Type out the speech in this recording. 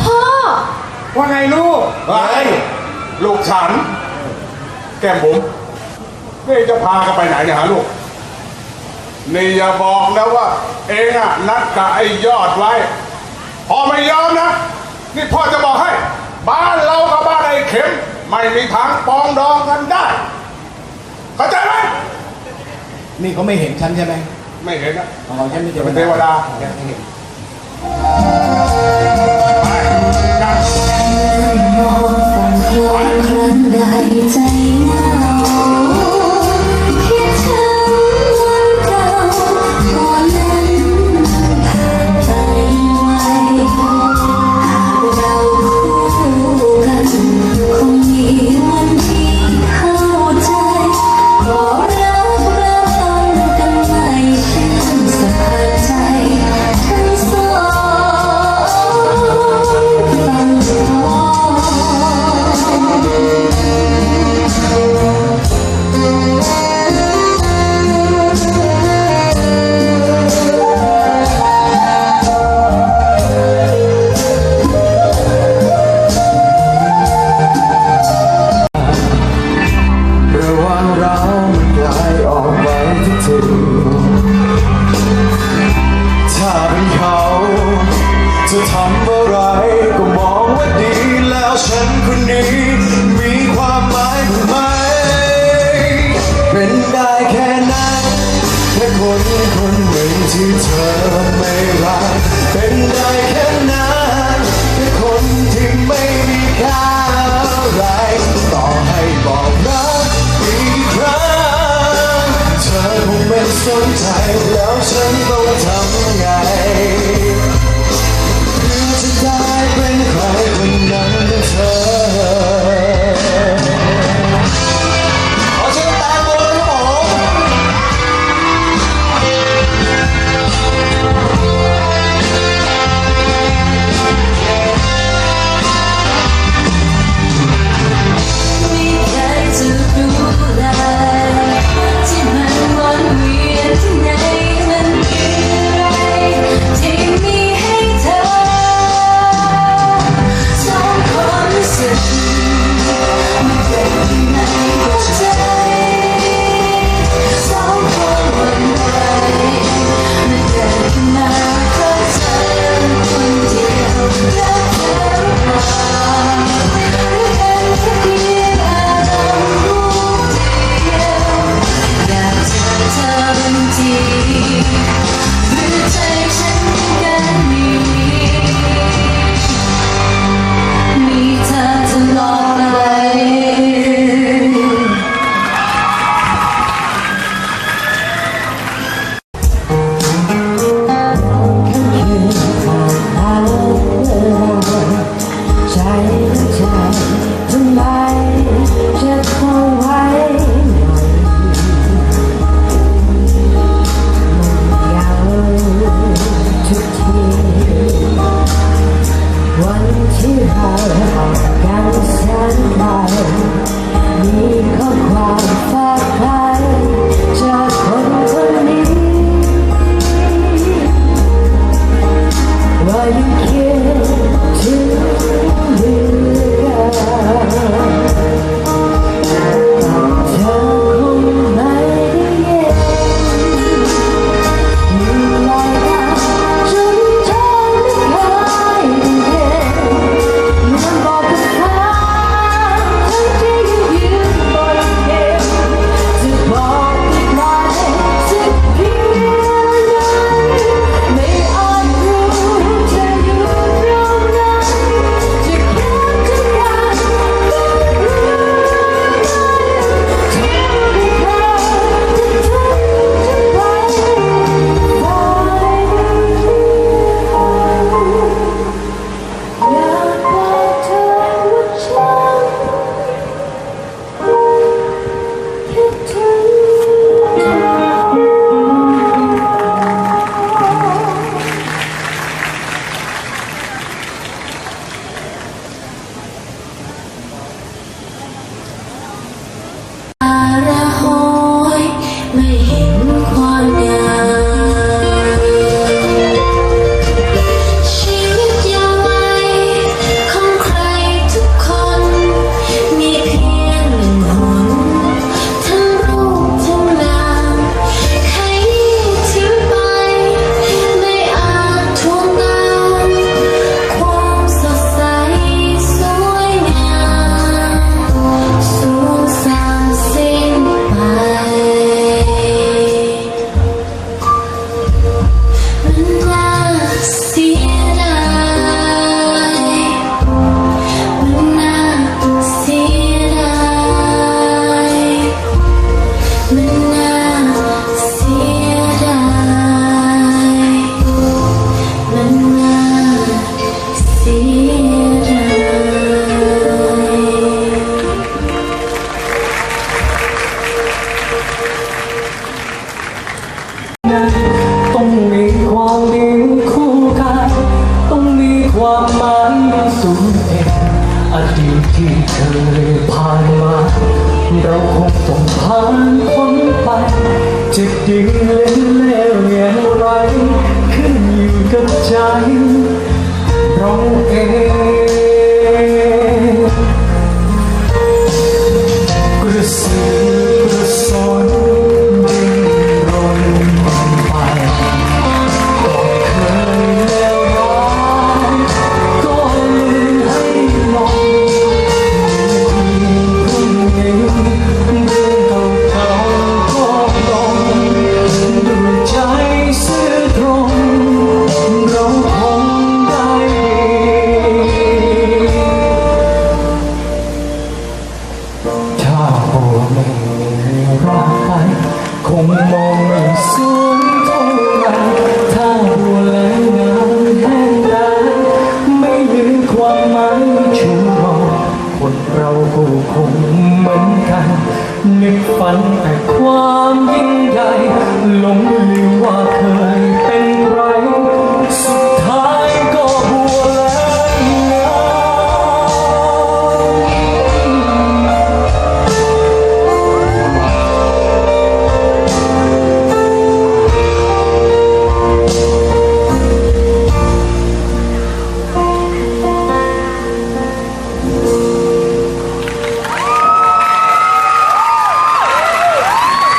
พ่อ ว่าไงลูกไอ้ลูกฉัน แก้มบุ๋มนี่จะพากันไปไหนเนี่ยฮะลูก นี่อย่าบอกนะว่า เองอะนัดกับไอ้ยอดไว้ พอไม่ยอ นี่พ่อจะบอกให้ บ้านเรากับบ้านไอ้เข็ม ไม่มีทางปองดองกันได้ เข้าใจไหมนี่เขาไม่เห็นฉันใช่ไหมไม่เห็นนะ ของเราฉันไม่เจอ เป็นเทวดา my can't stand my จ สูงเท่าไรถ้าบัวไหลน้ำแห้งตายไม่ลืมความหมายชุมพรคนเราก็คงเหมือนกันนึกฝันแต่ความยิ่ง